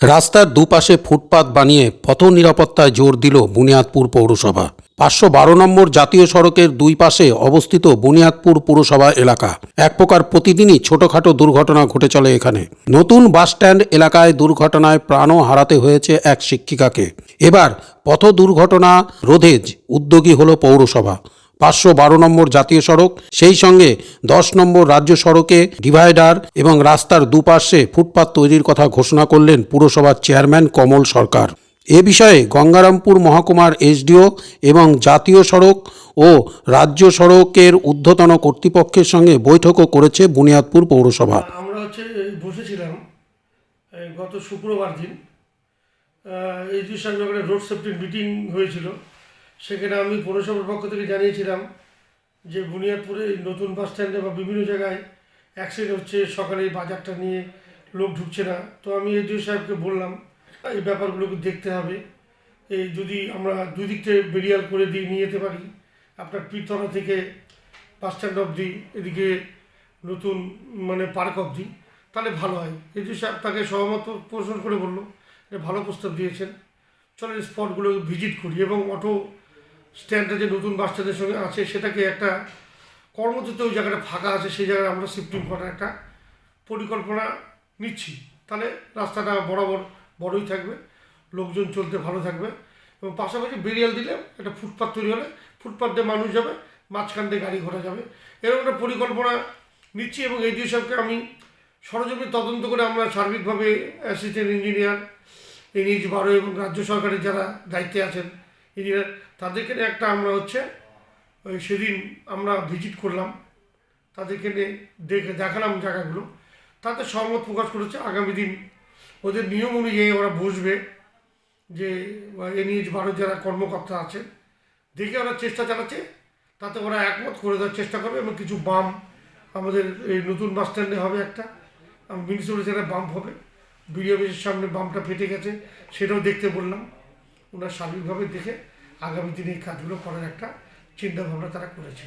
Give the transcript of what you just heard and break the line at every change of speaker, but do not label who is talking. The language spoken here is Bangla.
রাস্তার দুপাশে ফুটপাত বানিয়ে পথ নিরাপত্তায় জোর দিল বুনিয়াদপুর পৌরসভা। পাঁচশো বারো নম্বর জাতীয় সড়কের দুই পাশে অবস্থিত বুনিয়াদপুর পুরসভা এলাকা। এক প্রকার প্রতিদিনই ছোটখাটো দুর্ঘটনা ঘটে চলে এখানে। নতুন বাসস্ট্যান্ড এলাকায় দুর্ঘটনায় প্রাণও হারাতে হয়েছে এক শিক্ষিকাকে। এবার পথ দুর্ঘটনা রোধে উদ্যোগী হলো পৌরসভা। পাঁচশো বারো নম্বর জাতীয় সড়ক, সেই সঙ্গে দশ নম্বর রাজ্য সড়কে ডিভাইডার এবং রাস্তার দুপাশে ফুটপাত তৈরির কথা ঘোষণা করলেন পুরসভার চেয়ারম্যান কমল সরকার। এ বিষয়ে গঙ্গারামপুর মহকুমার এসডিও এবং জাতীয় সড়ক ও রাজ্য সড়কের ঊর্ধ্বতন কর্তৃপক্ষের সঙ্গে বৈঠকও করেছে বুনিয়াদপুর পৌরসভা।
আমরা হচ্ছে বসেছিলাম গত শুক্রবার দিন। সঙ্গে রোড সেফটি মিটিং হয়েছিল। সেখানে আমি পৌরসভার পক্ষ থেকে জানিয়েছিলাম যে বুনিয়াদপুরে নতুন বাস স্ট্যান্ডে বা বিভিন্ন জায়গায় অ্যাক্সিডেন্ট হচ্ছে, সকালে এই বাজারটা নিয়ে লোক ঢুকছে না। তো আমি এডিও সাহেবকে বললাম, এই ব্যাপারগুলোকে দেখতে হবে। এই যদি আমরা দুই দিক থেকে বেরিয়াল করে দিয়ে নিয়ে যেতে পারি, আপনার পীরতলা থেকে বাস স্ট্যান্ড অবধি, এদিকে নতুন মানে পার্ক অবধি, তাহলে ভালো হয়। যে সাহেব তাকে সহমত পোষণ করে বলল ভালো প্রস্তাব দিয়েছেন। চলো স্পটগুলো ভিজিট করি এবং অটো স্ট্যান্ডটা যে নতুন বাচ্চাদের সঙ্গে আছে, সেটাকে একটা কর্মক্ষেত্রে ওই জায়গাটা ফাঁকা আছে, সেই জায়গায় আমরা শিফটিং করার একটা পরিকল্পনা নিচ্ছি। তাহলে রাস্তাটা বরাবর বড়ই থাকবে, লোকজন চলতে ভালো থাকবে এবং পাশাপাশি বেরিয়াল দিলে একটা ফুটপাথ তৈরি হলে ফুটপাথ দিয়ে মানুষ যাবে, মাঝখান দিয়ে গাড়ি ঘোড়া যাবে। এরকম একটা পরিকল্পনা নিচ্ছি এবং এই দুই সবকে আমি সরজমে তদন্ত করে আমরা সার্বিকভাবে অ্যাসিস্ট্যান্ট ইঞ্জিনিয়ার এনএইচ বারো এবং রাজ্য সরকারের যারা দায়িত্বে আছেন তাদেরকে নিয়ে একটা আমরা হচ্ছে, ওই সেদিন আমরা ভিজিট করলাম। তাদেরকে নিয়ে দেখে দেখালাম জায়গাগুলো। তাতে সহমত প্রকাশ করেছে, আগামী দিন ওদের নিয়ম অনুযায়ী ওরা বসবে যে, এ এনএইচ বারো যারা কর্মকর্তা আছে, দেখে ওরা চেষ্টা চালাচ্ছে। তাতে ওরা একমত করে দেওয়ার চেষ্টা করবে এবং কিছু বাম আমাদের এই নতুন বাস স্ট্যান্ডে হবে একটা। মিউনিসিপ্যালিটি বাম্প হবে। বিডিও অফিসের সামনে বাম্পটা ফেটে গেছে, সেটাও দেখতে বললাম। ওনারা সার্বিকভাবে দেখে আগামী দিনে এই কাজগুলো করার একটা চিন্তাভাবনা তারা করেছে।